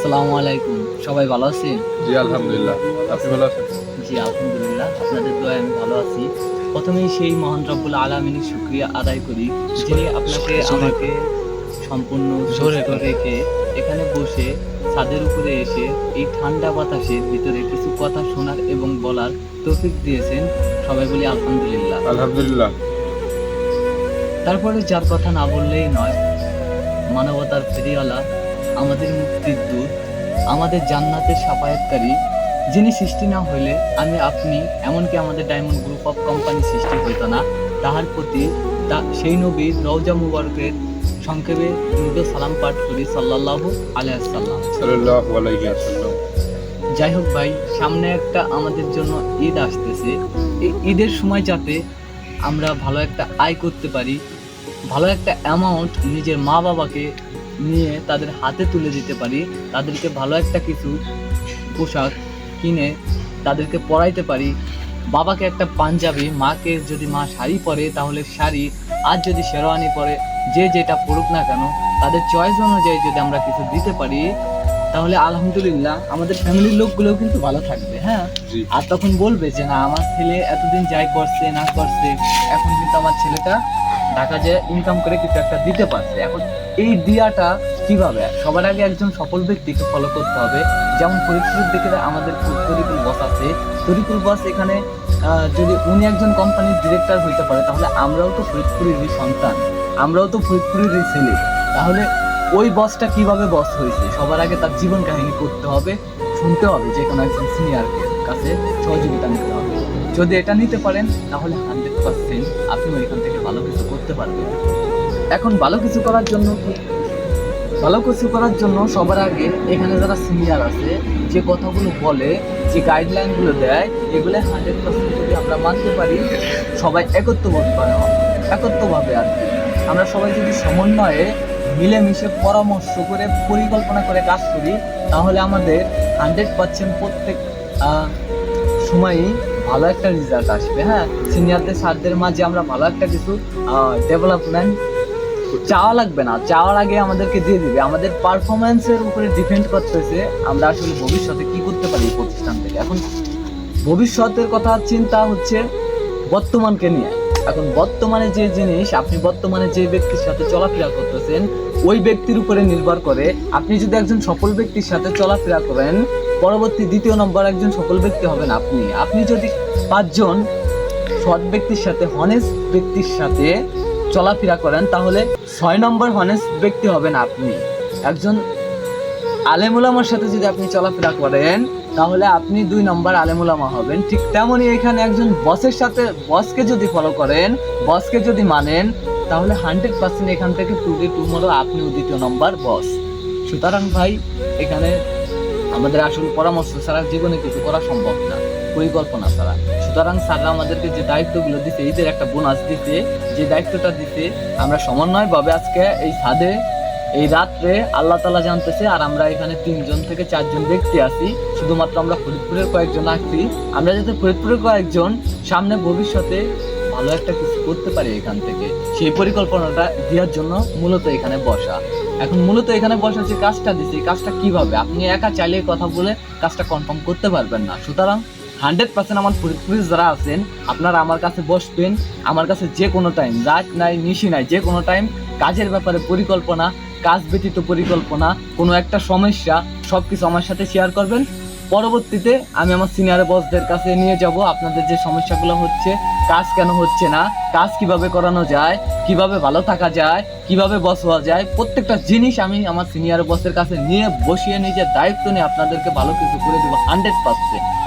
আসসালামু আলাইকুম। সবাই ভালো আছেন? জি আলহামদুলিল্লাহ। আপনি ভালো আছেন? জি আলহামদুলিল্লাহ। আপনাদের দোয়ায় আমি ভালো আছি। প্রথমেই সেই মহান রব্বুল আলমিনের শুক্রিয়া আদায় করি যিনি আপনাকে আমাকে সম্পূর্ণ সুস্থ রেখে এখানে বসে ছাদের উপরে এসে এই ঠান্ডা বাতাসের ভিতরে কিছু কথা শোনার এবং বলার তৌফিক দিয়েছেন। সবাই বলি আলহামদুলিল্লাহ। আলহামদুলিল্লাহ। তারপরে যার কথা না বললেই নয় মানবতার ফেরিওয়ালা আমাদের মুক্তির দূত আমাদের জান্নাতের সাফায়াতকারী যিনি সৃষ্টি না হইলে আমি আপনি এমনকি আমাদের ডায়মন্ড গ্রুপ অফ কোম্পানি সৃষ্টি হইতো না তাহার প্রতি তা সেই নবীর রওজা মুবারকের সংক্ষেপে দীর্ঘ সালাম পাঠ করি সাল্লাল্লাহু আলাইহি সাল্লাম সাল্লাল্লাহু আলাইহি ওয়াসাল্লাম। যাই হোক ভাই সামনে একটা আমাদের জন্য ঈদ আসতেছে। এই ঈদের সময় যাতে আমরা ভালো একটা আয় করতে পারি ভালো একটা অ্যামাউন্ট নিজের মা বাবাকে নিয়ে তাদের হাতে তুলে দিতে পারি তাদেরকে ভালো একটা কিছু পোশাক কিনে তাদেরকে পরাইতে পারি। বাবাকে একটা পাঞ্জাবি মাকে যদি মা শাড়ি পরে তাহলে শাড়ি আর যদি শেরওয়ানি পরে যে যেটা পড়ুক না কেন তাদের চয়েস অনুযায়ী যদি আমরা কিছু দিতে পারি তাহলে আলহামদুলিল্লাহ আমাদের ফ্যামিলির লোকগুলোও কিন্তু ভালো থাকবে হ্যাঁ? আর তখন বলবে যে না আমার ছেলে এতদিন যাই করছে না করছে এখন কিন্তু আমার ছেলেটা ঢাকা যে ইনকাম করে কিছু একটা দিতে পারছে। এখন এই দিয়াটা কীভাবে? সবার আগে একজন সফল ব্যক্তিকে ফলো করতে হবে। যেমন ফরিদপুরের দিকে আমাদের তরিকুল বস আছে। তরিকুল বস এখানে যদি উনি একজন কোম্পানির ডিরেক্টর হইতে পারে, তাহলে আমরাও তো ফরিদপুরেরই সন্তান। আমরাও তো ফরিদপুরেরই ছেলে। তাহলে ওই বসটা কীভাবে বস হয়েছে? সবার আগে তার জীবন কাহিনী করতে হবে, শুনতে হবে যে কোনো একজন সিনিয়রকে কাছে সহযোগিতা নিতে হবে। যদি এটা নিতে পারেন, তাহলে হান্ড্রেড পার্সেন্ট আপনিও এখান থেকে ভালো কিছু করতে পারবেন। এখন ভালো কিছু করার জন্য ভালো কিছু করার জন্য সবার আগে এখানে যারা সিনিয়র আছে, যে কথাগুলো বলে, যে গাইডলাইনগুলো দেয়, এগুলো হান্ড্রেড পার্সেন্ট যদি আমরা মানতে পারি, সবাই একত্রভাবে পারে একত্রভাবে আর কি। আমরা সবাই যদি সমন্বয়ে মিলেমিশে পরামর্শ করে, পরিকল্পনা করে কাজ করি, তাহলে আমাদের হান্ড্রেড পার্সেন্ট প্রত্যেক সময়ই ভালো একটা রেজাল্ট আসবে হ্যাঁ? সিনিয়রদের স্যারদের মাঝে আমরা ভালো একটা কিছু ডেভেলপমেন্ট চাওয়া লাগবে না। চাওয়ার আগে আমাদেরকে দিয়ে দিবে। আমাদের পারফরমেন্সের উপরে ডিপেন্ড করতেছে আমরা আসলে ভবিষ্যতে কি করতে পারি প্রতিষ্ঠান থেকে। এখন ভবিষ্যতের কথা চিন্তা হচ্ছে বর্তমানকে নিয়ে। এখন বর্তমানে যে জিনিস, আপনি বর্তমানে যে ব্যক্তির সাথে চলাফেরা করতেছেন, ওই ব্যক্তির উপরে নির্ভর করে আপনি যদি একজন সফল ব্যক্তির সাথে চলাফেরা করেন পরবর্তী দ্বিতীয় নম্বর একজন সফল ব্যক্তি হবেন আপনি। আপনি যদি পাঁচজন সৎ ব্যক্তির সাথে হনেস ব্যক্তির সাথে চলাফেরা করেন, তাহলে ছয় নম্বর হনেস ব্যক্তি হবেন আপনি। একজন আলেমুলামার সাথে যদি আপনি চলাফেরা করেন, তাহলে আপনি দুই নম্বর আলেমুলামা হবেন। ঠিক তেমনই এখানে একজন বসের সাথে বসকে যদি ফলো করেন বসকে যদি মানেন, তাহলে হান্ড্রেড পার্সেন্ট এখান থেকে টুডে টুমোরো আপনিও দ্বিতীয় নম্বর বস সুতরাং ভাই, এখানে আমাদের আসলে পরামর্শ ছাড়া জীবনে কিছু করা সম্ভব না, পরিকল্পনা ছাড়া। সুতরাং স্যাররা আমাদেরকে যে দায়িত্বগুলো দিতে ঈদের একটা বোনাস দিতে যে দায়িত্বটা দিতে আমরা সমন্বয়ভাবে আজকে এই ছাদে, এই রাত্রে আল্লাহ তালা জানতেছে, আর আমরা এখানে তিনজন থেকে চারজন ব্যক্তি আছি, শুধুমাত্র আমরা ফরিদপুরের কয়েকজন আছি। আমরা যাতে ফরিদপুরের কয়েকজন সামনে ভবিষ্যতে ভালো একটা কিছু করতে পারি এখান থেকে। সেই পরিকল্পনাটা দেওয়ার জন্য মূলত এখানে বসা। এখন মূলত এখানে বসা যে কাজটা দিছি কাজটা কীভাবে? আপনি একা চাইলে কথা বলে কাজটা কনফার্ম করতে পারবেন না। সুতরাং হান্ড্রেড পার্সেন্ট আমার ফরিদপুরে যারা আছেন, আপনারা আমার কাছে বসবেন। আমার কাছে যে কোনো টাইম রাত নাই, নিশি নাই, যে কোনো টাইম কাজের ব্যাপারে পরিকল্পনা, কাজ ব্যতীত পরিকল্পনা, কোনো একটা সমস্যা সব কিছু আমার সাথে শেয়ার করবেন। পরবর্তীতে আমি আমার সিনিয়র বসদের কাছে নিয়ে যাব। আপনাদের যে সমস্যাগুলো হচ্ছে, কাজ কেন হচ্ছে না, কাজ কীভাবে করানো যায়, কীভাবে ভালো থাকা যায়, কীভাবে বস হওয়া যায়, প্রত্যেকটা জিনিস আমি আমার সিনিয়র বসের কাছে নিয়ে বসিয়ে নিজের দায়িত্ব নিয়ে আপনাদেরকে ভালো কিছু করে দেবো হান্ড্রেড পার্সেন্ট